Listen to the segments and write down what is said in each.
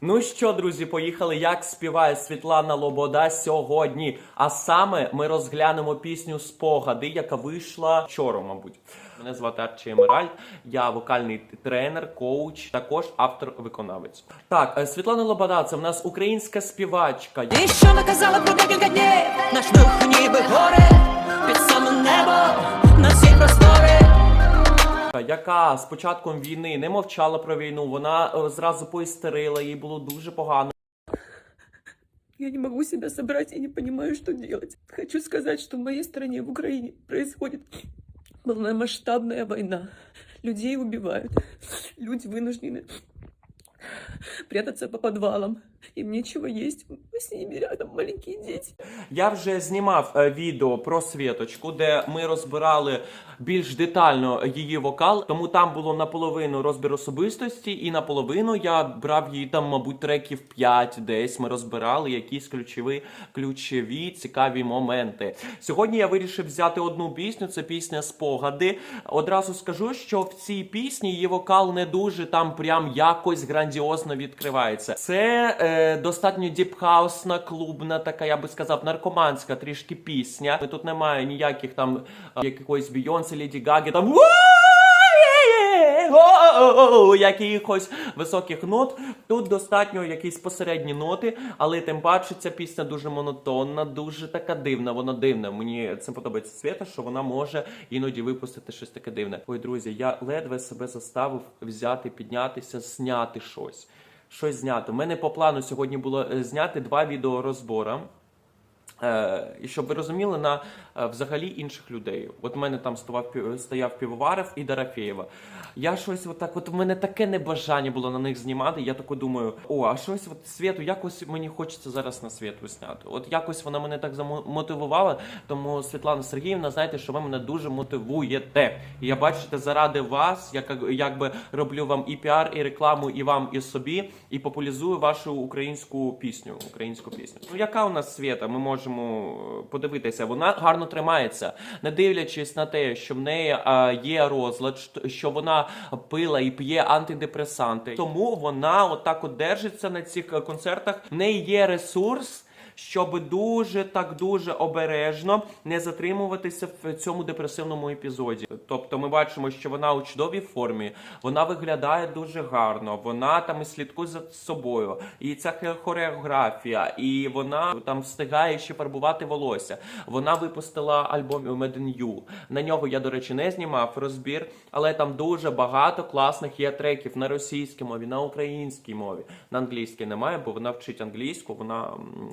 Ну що, друзі, поїхали, як співає Світлана Лобода сьогодні. А саме ми розглянемо пісню Спогади, яка вийшла вчора, мабуть. Мене звати Арчі Емеральд, я вокальний тренер, коуч, також автор-виконавець. Так, е, Світлана Лобода, це в нас українська співачка. І що наказала про декілька днів Наш дух ніби горе Під самим небом на всі яка з початком війни не мовчала про війну, вона е, зразу поістерила, їй було дуже погано. Я не могу себя собрать и не понимаю, что делать. Хочу сказать, что в моей стране, в Украине, происходит полномасштабная война. Людей убивают. Люди вынуждены прятаться по подвалам. Им нечего есть. С ними рядом маленькие дети. Я вже знімав е, відео про Світочку, де ми розбирали більш детально її вокал. Тому там було наполовину розбір особистості, і наполовину я брав її там, мабуть, треків 5 десь. Ми розбирали якісь ключові, ключові цікаві моменти. Сьогодні я вирішив взяти одну пісню. Це пісня Спогади. Одразу скажу, що в цій пісні її вокал не дуже там прям якось грандіозно відкривається. Це е, достатньо діпхаусна, клубна, така, я би сказав, наркоманська трішки пісня. Тут немає ніяких там е, якихось Бійонсе, Ліді Гаги, там якихось високих нот. Тут достатньо якісь посередні ноти, але тим паче ця пісня дуже монотонна, дуже така дивна. Вона дивна. Мені це подобається Свята, що вона може іноді випустити щось таке дивне. Ой, друзі, я ледве себе заставив взяти, піднятися, зняти щось. Щось зняти. У мене по плану сьогодні було е, зняти два відеорозбори. Е, і щоб ви розуміли, на е, взагалі інших людей. От в мене там стояв, стояв Півоваров і Дорофєєва. Я щось отак, от в мене таке небажання було на них знімати. Я тако думаю, о, а щось от світу, якось мені хочеться зараз на світу зняти. От якось вона мене так замотивувала. Тому Світлана Сергіївна, знаєте, що ви мене дуже мотивуєте. І я бачите, заради вас, як, якби роблю вам і піар, і рекламу, і вам, і собі, і популяризую вашу українську пісню. Українську пісню. Ну яка у нас свята? Ми можемо е, подивитися. Вона гарно тримається, не дивлячись на те, що в неї е, є розлад, що- що вона пила і п'є антидепресанти. Тому вона отак от держиться на цих е, концертах. В неї є ресурс. Щоб дуже так дуже обережно не затримуватися в цьому депресивному епізоді. Тобто, ми бачимо, що вона у чудовій формі, вона виглядає дуже гарно, вона там і слідкує за собою, і ця хореографія, і вона там встигає ще фарбувати волосся. Вона випустила альбом Made You. На нього я, до речі, не знімав розбір, але там дуже багато класних є треків на російській мові, на українській мові. На англійській немає, бо вона вчить англійську. Вона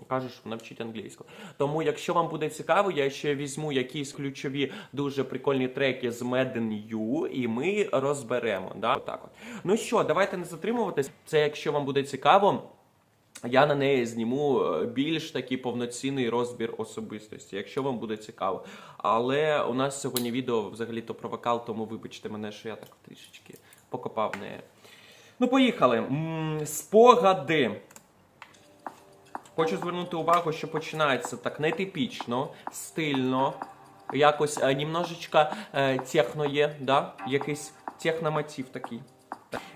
каже, що вона англійську. Тому, якщо вам буде цікаво, я ще візьму якісь ключові дуже прикольні треки з Made in You, і ми розберемо. Да? Отак от. Ну що, давайте не затримуватись. Це якщо вам буде цікаво. Я на неї зніму е, більш такий повноцінний розбір особистості, якщо вам буде цікаво. Але у нас сьогодні відео взагалі-то про вокал, тому вибачте мене, що я так трішечки покопав неї. Ну, поїхали. Спогади. Хочу звернути увагу, що починається так нетипічно, стильно, якось е, немножечко е, техно є, да? якийсь техномотив такий.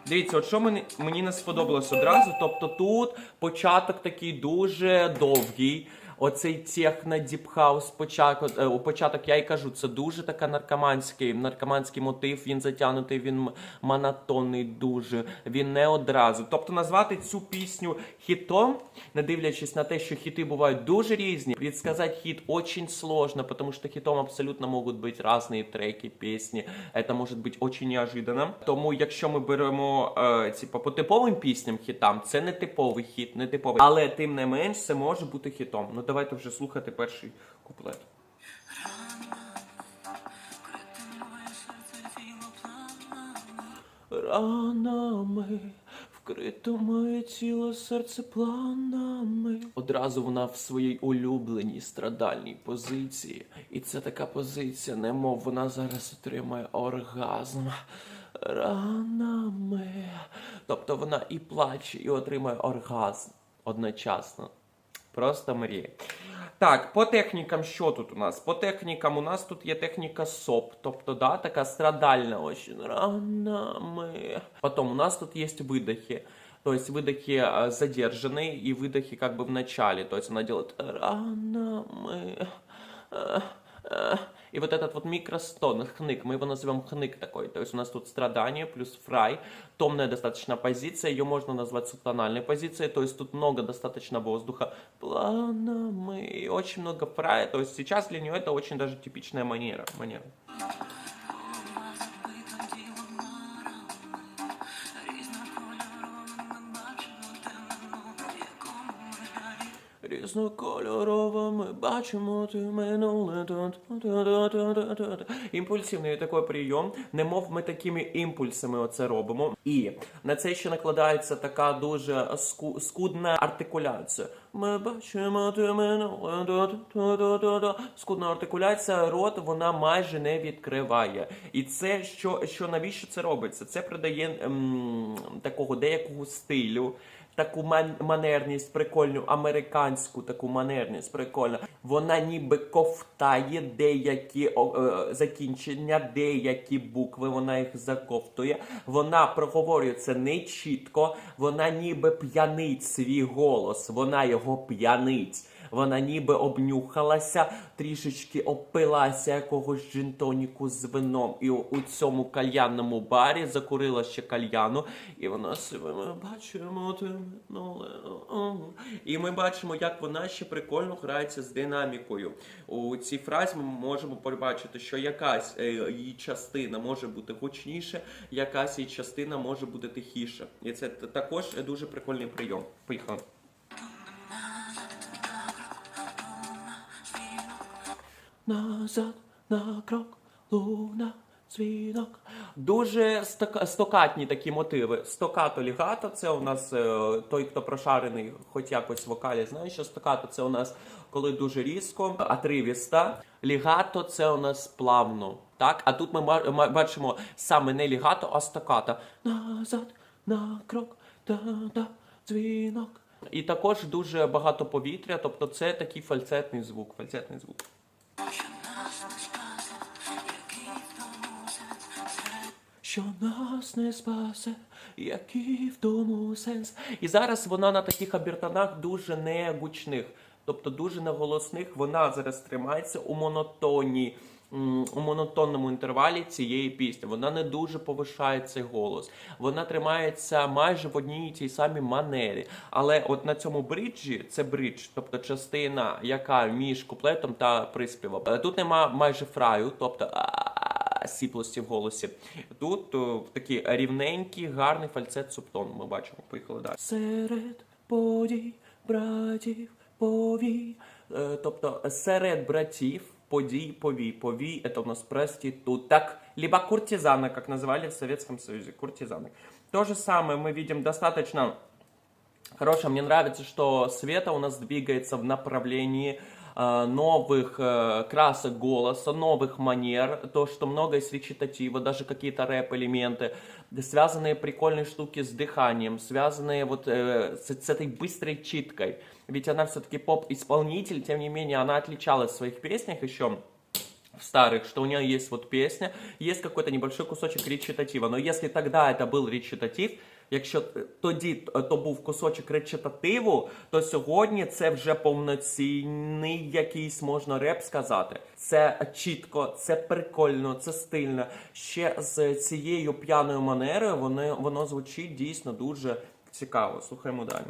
Дивіться, от що мені, мені не сподобалось одразу. Тобто тут початок такий дуже довгий Оцей техно діпхаус початок, е, у початок я й кажу, це дуже така наркоманський, наркоманський мотив. Він затягнутий, він м- монотонний дуже. Він не одразу. Тобто назвати цю пісню хітом, не дивлячись на те, що хіти бувають дуже різні. Предсказать хит очень сложно, потому что хитом абсолютно могут быть разные треки, пісні. Это может быть очень неожиданно. Тому, якщо ми беремо е, типу, по типовим пісням хітам, це не типовий хіт, не типовий. Але тим не менш, це може бути хітом. Ну давайте вже слухати перший куплет. Ранами вкрито моє тіло серце планами. Одразу вона в своїй улюбленій страдальній позиції. І це така позиція, немов вона зараз отримає оргазм. Ранами. Тобто вона і плаче, і отримає оргазм одночасно. Просто мріє. Так, по технікам, що тут у нас? По технікам у нас тут є техніка СОП, тобто, да, така страдальна очень ранами. Потім у нас тут є видохи. То есть выдохи э, задержанные и выдохи как бы в начале. То есть она делает рано мы. э, э». И вот этот вот микростон, хнык, мы его назовем хнык такой. То есть у нас тут страдание плюс фрай, томная достаточно позиция, ее можно назвать субтональной позицией, то есть тут много достаточно воздуха. Плана мы, и очень много фрая, то есть сейчас для нее это очень даже типичная манера. манера. Різнокольорово ми бачимо ти минуле. Імпульсивний такий прийом, немов ми такими імпульсами оце робимо. І на це ще накладається така дуже ску- скудна артикуляція. Ми бачимо ти минуле. Скудна артикуляція, рот вона майже не відкриває. І це що, що навіщо це робиться? Це придає ем, такого деякого стилю таку ман- манерність прикольну, американську таку манерність прикольну. Вона ніби ковтає деякі е, закінчення, деякі букви, вона їх заковтує. Вона проговорює це не чітко, вона ніби п'янить свій голос, вона його п'янить. Вона ніби обнюхалася, трішечки опилася якогось джинтоніку з вином. І у, цьому кальянному барі закурила ще кальяну, і вона себе ми бачимо о». І ми бачимо, як вона ще прикольно грається з динамікою. У цій фразі ми можемо побачити, що якась е, її частина може бути гучніше, якась її частина може бути тихіше. І це також дуже прикольний прийом. Поїхали. Назад на крок, луна, дзвінок. Дуже стока- стокатні такі мотиви. Стокато лігато це у нас е, той, хто прошарений, хоч якось в вокалі, знає, що стокато це у нас коли дуже різко, атривіста. Лігато це у нас плавно. Так? А тут ми бачимо саме не лігато, а стокато. Назад на крок, та-да, дзвінок. І також дуже багато повітря, тобто це такий фальцетний звук. Фальцетний звук. Що нас не спасе, який в тому сенс. І зараз вона на таких обертонах дуже не гучних, тобто дуже неголосних. Вона зараз тримається у монотонні. У монотонному інтервалі цієї пісні вона не дуже повишає цей голос. Вона тримається майже в одній тій самій манері. Але от на цьому бриджі це бридж, тобто частина, яка між куплетом та приспівом. Е, Тут нема майже фраю, тобто сіплості в голосі. Тут о, такий рівненький, гарний фальцет субтон. Ми бачимо. Поїхали далі. Серед подій братів повій. Е, Тобто серед братів подій повій. Повій это у нас проституток. Либо куртизана, как называли в Советском Союзе. Куртизанок. То же самое мы видим достаточно Хорошая, мне нравится, что Света у нас двигается в направлении э, новых э, красок голоса, новых манер, то, что много из речитатива, даже какие-то рэп-элементы, да, связанные прикольные штуки с дыханием, связанные вот э, с, с этой быстрой читкой. Ведь она все-таки поп-исполнитель, тем не менее, она отличалась в своих песнях еще в старых, что у нее есть вот песня, есть какой-то небольшой кусочек речитатива. Но если тогда это был речитатив, якщо тоді то був кусочок речитативу, то сьогодні це вже повноцінний якийсь можна реп сказати. Це чітко, це прикольно, це стильно. Ще з цією п'яною манерою воно, воно звучить дійсно дуже цікаво. Слухаємо далі.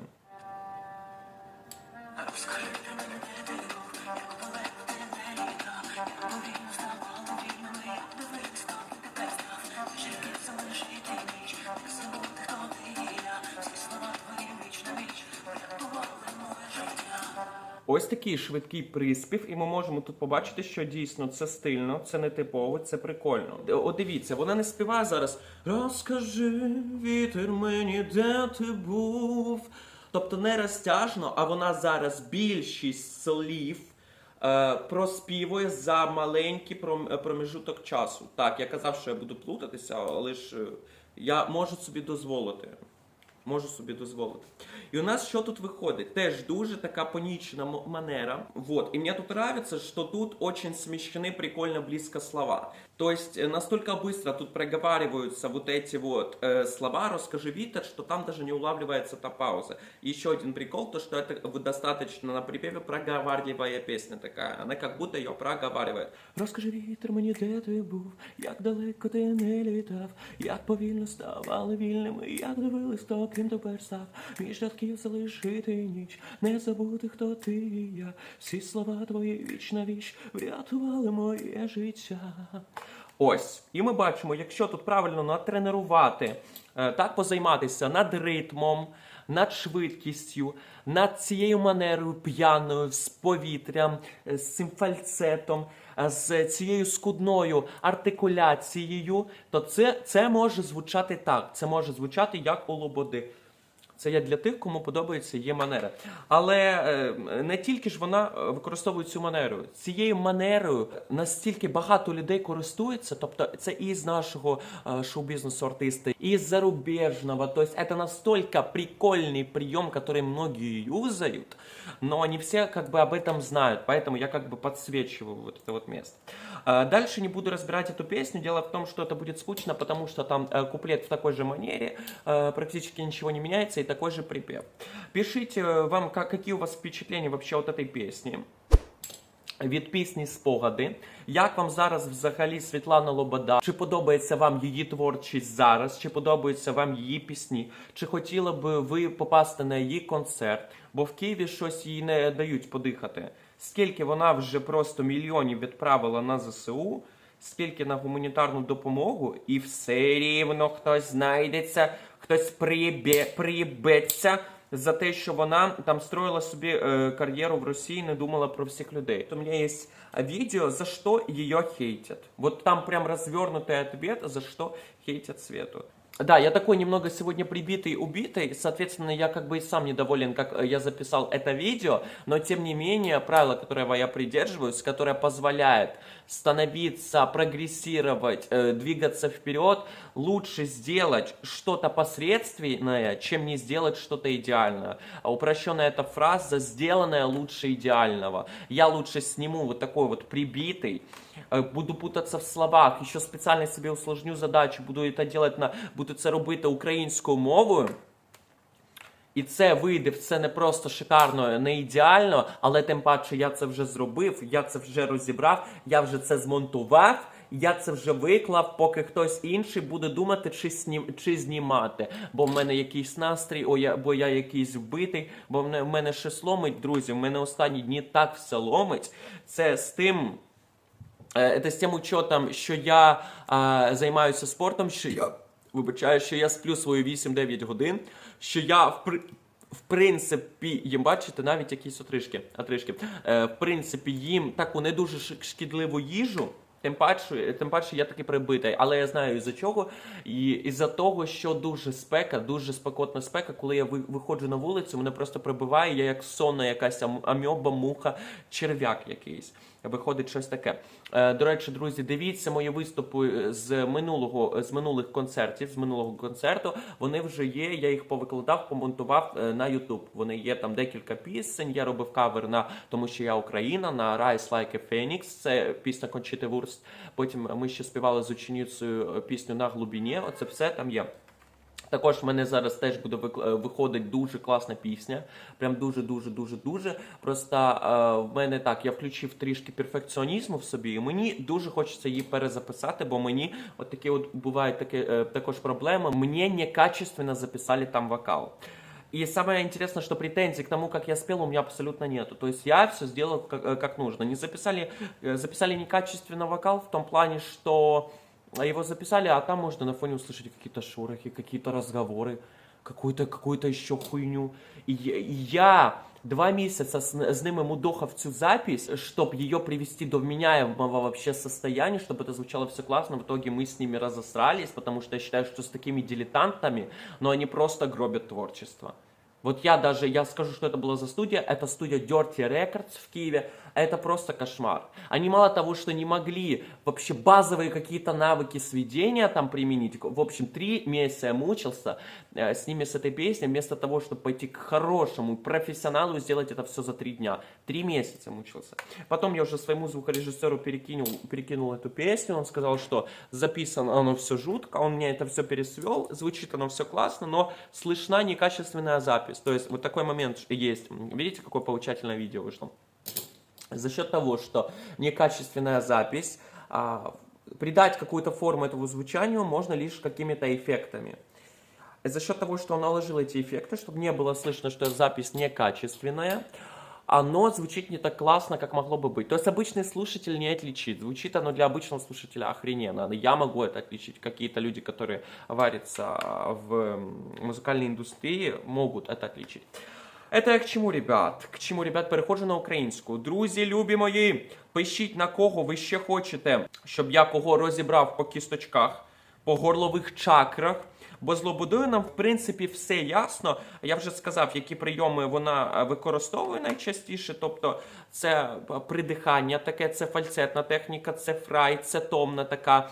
Такий швидкий приспів, і ми можемо тут побачити, що дійсно це стильно, це не типово, це прикольно. От дивіться, вона не співає зараз. Розкажи, вітер мені, де ти був. Тобто не розтяжно, а вона зараз більшість слів е, проспівує за маленький е, промежуток часу. Так, я казав, що я буду плутатися, але ж е, я можу собі дозволити. Можу собі дозволити. І у нас що тут виходить? Теж дуже така понічна манера. Вот. І мені тут нравится, що тут очень сміщені прикольно близько слова. То есть э, настолько быстро тут проговариваются вот эти вот э, слова «расскажи Витер», что там даже не улавливается та пауза. И еще один прикол, то что это вот достаточно на припеве проговаривая песня такая. Она как будто ее проговаривает. Розкажи вітер мені, де ти був, як далеко ти не літав, як повільно ставали вільними, як дивились, хто ким тепер став. Між рядків залишити ніч, не забути, хто ти і я. Всі слова твої віч на віч врятували моє життя. Ось, і ми бачимо, якщо тут правильно натренувати, е, так позайматися над ритмом, над швидкістю, над цією манерою п'яною, з повітрям, е, з цим фальцетом, е, з цією скудною артикуляцією, то це, це може звучати так. Це може звучати як у Лободи. Це я для тих, кому подобається її манера. Але е, не тільки ж вона е, використовує цю манеру. Цією манерою настільки багато людей користується, тобто це і з нашого е, шоу-бізнесу артисти, і з зарубежного. То есть это настолько прикольный прием, который многие юзают, но не все как бы об этом знают, поэтому я как бы подсвечиваю вот это вот место. А, Дальше не буду разбирать эту песню. Дело в том, что это будет скучно, потому что там э, куплет в такой же манере, э, практически ничего не меняется и такой же припев. Пишите э, вам, как, какие у вас впечатления вообще от этой песни. Від пісні Спогади. Як вам зараз взагалі Світлана Лобода? Чи подобається вам її творчість зараз? Чи подобаються вам її пісні? Чи хотіли б ви попасти на її концерт? Бо в Києві щось їй не дають подихати. Скільки вона вже просто мільйонів відправила на ЗСУ, скільки на гуманітарну допомогу, і все рівно хтось знайдеться, хтось приєбе, приєбеться за те, що вона там строїла собі е, кар'єру в Росії, не думала про всіх людей. У мене є видео, за що її хейтять. Вот там прям розвернутий відповідь, за що хейтят Свету. Да, я такой немного сегодня прибитый, убитый, соответственно, я как бы и сам недоволен, как э, я записал это видео, но тем не менее, правило, которого я придерживаюсь, которое позволяет становиться, прогрессировать, э, двигаться вперед, лучше сделать что-то посредственное, чем не сделать что-то идеальное. А упрощенная эта фраза «сделанное лучше идеального». Я лучше сниму вот такой вот прибитый, буду путатися в словах, і що спеціально собі усложню задачу, буду це делать на буду це робити українською мовою. І це вийде це не просто шикарно, не ідеально, але тим паче я це вже зробив, я це вже розібрав, я вже це змонтував, я це вже виклав, поки хтось інший буде думати, чи, снім, чи знімати. Бо в мене якийсь настрій, о, я, бо я якийсь вбитий, бо в мене, в мене ще сломить, друзі. В мене останні дні так все ломить. Це з тим. Е, Це з тим учетом, що я а, займаюся спортом, що я вибачаю, що я сплю свої 8-9 годин, що я в при. В принципі, їм бачите навіть якісь отришки, отришки. Е, в принципі, їм таку не дуже шкідливу їжу. Тим паче, тим паче я таки прибитий, але я знаю із-за чого. І із-за того, що дуже спека, дуже спекотна спека, коли я виходжу на вулицю, мене просто прибиває, я як сонна якась ам- амьоба, муха, черв'як якийсь. Виходить щось таке. Е, До речі, друзі, дивіться мої виступи з минулого з минулих концертів, з минулого концерту. Вони вже є. Я їх повикладав, помонтував е, на YouTube. Вони є там декілька пісень. Я робив кавер на тому, що я Україна, на Rise Like a Phoenix. Це пісня Кончити Вурст. Потім ми ще співали з ученицею е, пісню на глибині. Оце все там є. Також в мене зараз теж буде е, виходить дуже класна пісня. Прям дуже, дуже, дуже. Просто е, в мене так, я включив трішки перфекціонізму в собі, і мені дуже хочеться її перезаписати, бо мені от такі от бувають такі, е, також проблеми. Мені некачественно записали там вокал. И самое интересное, что претензий к тому, как я спел, у меня абсолютно нету. То есть я все сделал как, как нужно. Не записали, э, записали некачественно вокал в том плане, что его записали, а там можно на фоне услышать какие-то шорохи, какие-то разговоры, какую-то какую-то еще хуйню. И и я два месяца с, с ними мудохав цю запись, чтобы ее привести до вменяемого вообще состояния, чтобы это звучало все классно. В итоге мы с ними разосрались, потому что я считаю, что с такими дилетантами, но они просто гробят творчество. Вот я даже, я скажу, что это была за студия, это студия Dirty Records в Киеве, это просто кошмар. Они мало того, что не могли вообще базовые какие-то навыки сведения там применить, в общем, три месяца я мучился э, с ними, с этой песней, вместо того, чтобы пойти к хорошему профессионалу и сделать это все за три дня. Три месяца мучился. Потом я уже своему звукорежиссеру перекинул, перекинул эту песню, он сказал, что записано оно все жутко, он мне это все пересвел, звучит оно все классно, но слышна некачественная запись. То есть вот такой момент есть. Видите, какое получательное видео вышло? За счет того, что некачественная запись, а, придать какую-то форму этому звучанию можно лишь какими-то эффектами. За счет того, что он наложил эти эффекты, чтобы не было слышно, что запись некачественная, оно звучит не так классно, как могло бы быть. То есть обычный слушатель не отличит. Звучит оно для обычного слушателя охрененно. Я могу это отличить. Какие-то люди, которые варятся в музикальній індустрії, могут это отличить. Это я к чому, ребят? К чому, ребят, переходжу на українську. Друзі, любі мої, пишіть на кого ви ще хочете, щоб я кого розібрав по кісточках, по горлових чакрах. Бо з лободою нам, в принципі, все ясно. Я вже сказав, які прийоми вона е, використовує найчастіше. Тобто, це е, придихання, таке, це фальцетна техніка, це фрай, це томна така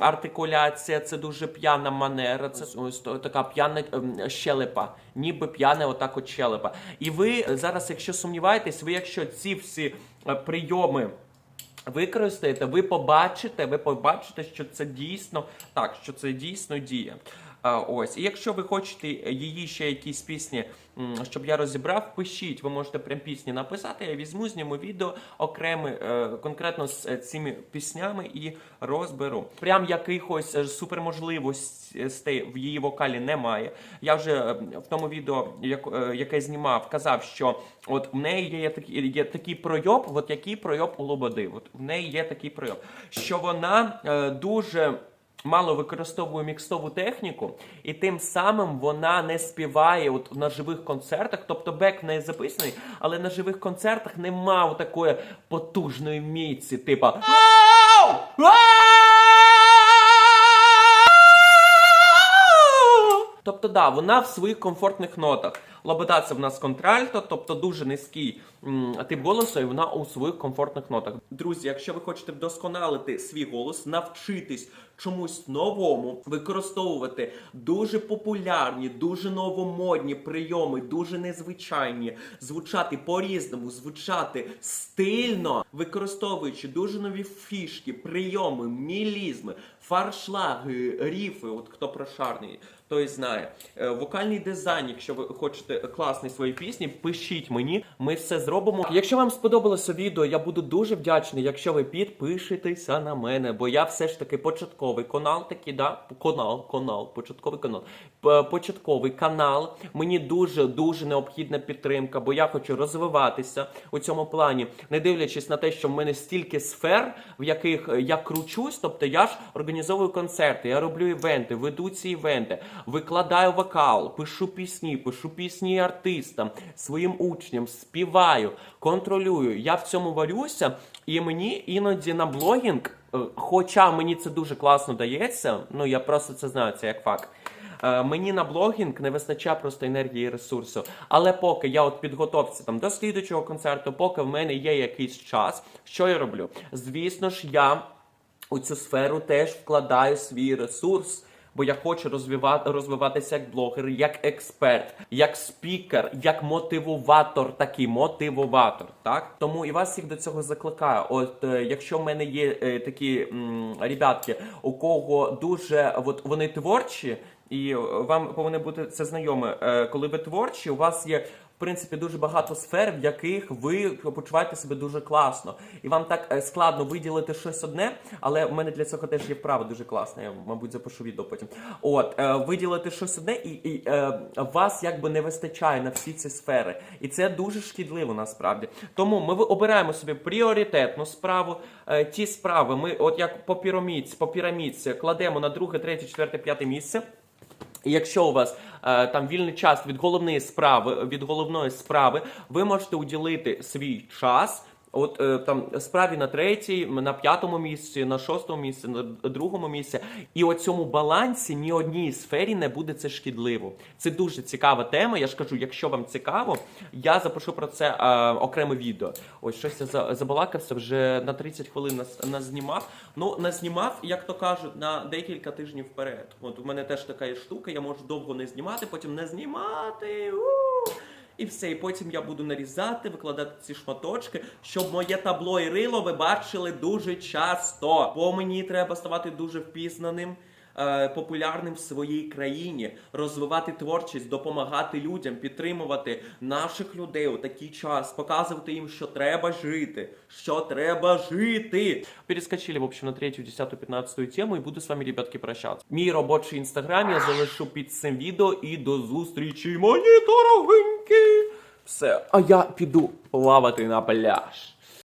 артикуляція, це дуже п'яна манера, це ось така п'яна ем, щелепа, ніби п'яна отак от щелепа. І ви зараз, якщо сумніваєтесь, ви якщо ці всі е, прийоми використаєте, ви побачите, ви побачите, що це дійсно так, що це дійсно діє. Ось, і якщо ви хочете її ще якісь пісні, щоб я розібрав, пишіть. Ви можете прям пісні написати. Я візьму, зніму відео окреме, е, конкретно з е, цими піснями і розберу. Прям якихось е, суперможливостей в її вокалі немає. Я вже в тому відео, яке знімав, казав, що от в неї є такий, є такий пройоб, от який пройоб у Лободи. От в неї є такий пройоб, що вона дуже. Мало використовує мікстову техніку, і тим самим вона не співає от на живих концертах. Тобто бек в неї записаний, але на живих концертах нема такої потужної міці, типа. Тобто, да, вона в своїх комфортних нотах. Лобода це в нас контральто, тобто дуже низький тип голосу, і вона у своїх комфортних нотах. Друзі, якщо ви хочете вдосконалити свій голос, навчитись чомусь новому, використовувати дуже популярні, дуже новомодні прийоми, дуже незвичайні, звучати по-різному, звучати стильно, використовуючи дуже нові фішки, прийоми, мілізми, фаршлаги, ріфи, от хто прошарний, той знає. Е, Вокальний дизайн, якщо ви хочете класний свої пісні, пишіть мені, ми все зробимо. Якщо вам сподобалося відео, я буду дуже вдячний, якщо ви підпишетеся на мене, бо я все ж таки початковий канал, такий, да? Канал, канал, початковий канал. Початковий канал. Мені дуже дуже необхідна підтримка, бо я хочу розвиватися у цьому плані, не дивлячись на те, що в мене стільки сфер, в яких я кручусь, тобто я ж організовую концерти, я роблю івенти, веду ці івенти, викладаю вокал, пишу пісні, пишу пісні артистам, своїм учням, співаю, контролюю. Я в цьому варюся, і мені іноді на блогінг, е, хоча мені це дуже класно дається, ну я просто це знаю, це як факт. Е, Мені на блогінг не вистачає просто енергії і ресурсу. Але поки я от підготовці там до слідучого концерту, поки в мене є якийсь час, що я роблю? Звісно ж, я у цю сферу теж вкладаю свій ресурс. Бо я хочу розвивати, розвиватися як блогер, як експерт, як спікер, як мотивуватор, такий мотивуватор. Так тому і вас всіх до цього закликаю. От е, якщо в мене є е, такі м, ребятки, у кого дуже от вони творчі, і е, вам повинно бути це знайоме. Е, коли ви творчі, у вас є в принципі дуже багато сфер, в яких ви почуваєте себе дуже класно, і вам так е, складно виділити щось одне, але в мене для цього теж є вправа дуже класна. Я, мабуть, запишу відео потім. От е, виділити щось одне, і, і е, вас якби не вистачає на всі ці сфери, і це дуже шкідливо насправді. Тому ми обираємо собі пріоритетну справу. Ті справи ми, от як по пірамідці, по пірамідці, кладемо на друге, третє, четверте, п'яте місце. Якщо у вас е, там вільний час від головної справи, від головної справи, ви можете уділити свій час От е, там справі на третій, на п'ятому місці, на шостому місці, на другому місці. І у цьому балансі ні одній сфері не буде це шкідливо. Це дуже цікава тема. Я ж кажу, якщо вам цікаво, я запишу про це е, окреме відео. Ось щось я за- забалакався вже на 30 хвилин нас, назнімав. Ну, назнімав, як то кажуть, на декілька тижнів вперед. От у мене теж така є штука, я можу довго не знімати, потім не знімати. У! І все, і потім я буду нарізати, викладати ці шматочки, щоб моє табло і рило ви бачили дуже часто. Бо мені треба ставати дуже впізнаним, е, популярним в своїй країні, розвивати творчість, допомагати людям, підтримувати наших людей у такий час, показувати їм, що треба жити, що треба жити. Перескочили, в общем, на третю, десяту, п'ятнадцяту тему і буду з вами, ребятки, прощатися. Мій робочий інстаграм я залишу під цим відео і до зустрічі, мої дорогенькі! Все, а я піду плавати на пляж.